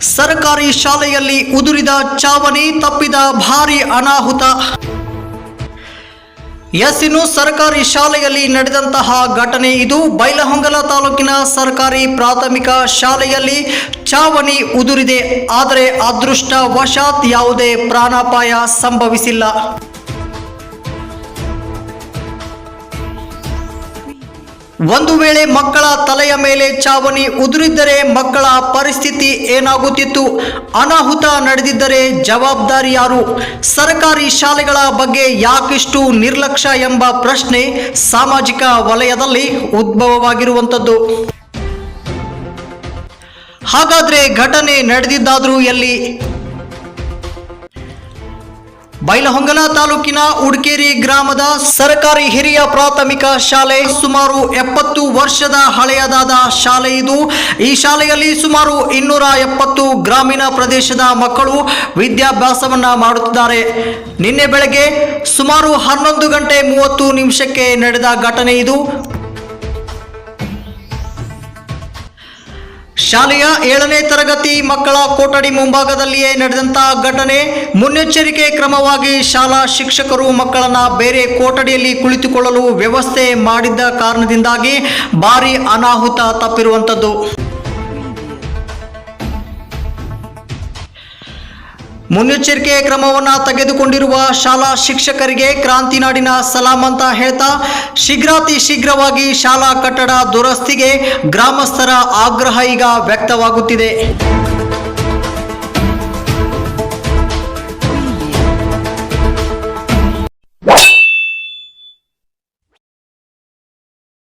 ಸರ್ಕಾರಿ ಶಾಲೆಯಲ್ಲಿ ಉದುರಿದ ಚಾವಣಿ ತಪ್ಪಿದ ಭಾರಿ ಅನಾಹುತ. ಇನ್ನು ಸರ್ಕಾರಿ ಶಾಲೆಯಲ್ಲಿ ನಡೆದಂತಹ ಘಟನೆ ಇದು. ಬೈಲಹೊಂಗಲ ತಾಲೂಕಿನ ಸರ್ಕಾರಿ ಪ್ರಾಥಮಿಕ ಶಾಲೆಯಲ್ಲಿ ಚಾವಣಿ ಉದುರಿದೆ. ಆದರೆ ಅದೃಷ್ಟ ವಶಾತ್ ಯಾವುದೇ ಪ್ರಾಣಾಪಾಯ ಸಂಭವಿಸಿಲ್ಲ. ಒಂದು ವೇಳೆ ಮಕ್ಕಳ ತಲೆಯ ಮೇಲೆ ಚಾವಣಿ ಉದುರಿದ್ದರೆ ಮಕ್ಕಳ ಪರಿಸ್ಥಿತಿ ಏನಾಗುತ್ತಿತ್ತು? ಅನಾಹುತ ನಡೆದಿದ್ದರೆ ಜವಾಬ್ದಾರಿ ಯಾರು? ಸರ್ಕಾರಿ ಶಾಲೆಗಳ ಬಗ್ಗೆ ಯಾಕಿಷ್ಟು ನಿರ್ಲಕ್ಷ್ಯ ಎಂಬ ಪ್ರಶ್ನೆ ಸಾಮಾಜಿಕ ವಲಯದಲ್ಲಿ ಉದ್ಭವವಾಗಿರುವಂಥದ್ದು. ಹಾಗಾದ್ರೆ ಘಟನೆ ನಡೆದಿದ್ದಾದರೂ ಎಲ್ಲಿ? ಬೈಲಹೊಂಗಲ ತಾಲೂಕಿನ ಉಡ್ಕೇರಿ ಗ್ರಾಮದ ಸರ್ಕಾರಿ ಹಿರಿಯ ಪ್ರಾಥಮಿಕ ಶಾಲೆ ಸುಮಾರು ಎಪ್ಪತ್ತು ವರ್ಷದ ಹಳೆಯದಾದ ಶಾಲೆ ಇದು. ಈ ಶಾಲೆಯಲ್ಲಿ ಸುಮಾರು ಇನ್ನೂರ ಎಪ್ಪತ್ತು ಗ್ರಾಮೀಣ ಪ್ರದೇಶದ ಮಕ್ಕಳು ವಿದ್ಯಾಭ್ಯಾಸವನ್ನು ಮಾಡುತ್ತಿದ್ದಾರೆ. ನಿನ್ನೆ ಬೆಳಗ್ಗೆ ಸುಮಾರು ಹನ್ನೊಂದು ಗಂಟೆ ಮೂವತ್ತು ನಿಮಿಷಕ್ಕೆ ನಡೆದ ಘಟನೆ ಇದು. ಶಾಲೆಯ ಏಳನೇ ತರಗತಿ ಮಕ್ಕಳ ಕೊಠಡಿ ಮುಂಭಾಗದಲ್ಲಿಯೇ ನಡೆದಂತಹ ಘಟನೆ ಮುನ್ನೆಚ್ಚರಿಕೆ ಕ್ರಮವಾಗಿ ಶಾಲಾ ಶಿಕ್ಷಕರು ಮಕ್ಕಳನ್ನ ಬೇರೆ ಕೊಠಡಿಯಲ್ಲಿ ಕುಳಿತುಕೊಳ್ಳಲು ವ್ಯವಸ್ಥೆ ಮಾಡಿದ್ದ ಕಾರಣದಿಂದಾಗಿ ಭಾರಿ ಅನಾಹುತ ತಪ್ಪಿರುವಂಥದ್ದು. ಮುನ್ನೆಚ್ಚರಿಕೆ ಕ್ರಮವನ್ನು ತೆಗೆದುಕೊಂಡಿರುವ ಶಾಲಾ ಶಿಕ್ಷಕರಿಗೆ ಕ್ರಾಂತಿನಾಡಿನ ಸಲಾಂ ಅಂತ ಹೇಳ್ತಾ ಶೀಘ್ರಾತಿ ಶೀಘ್ರವಾಗಿ ಶಾಲಾ ಕಟ್ಟಡ ದುರಸ್ತಿಗೆ ಗ್ರಾಮಸ್ಥರ ಆಗ್ರಹ ಈಗ ವ್ಯಕ್ತವಾಗುತ್ತಿದೆ.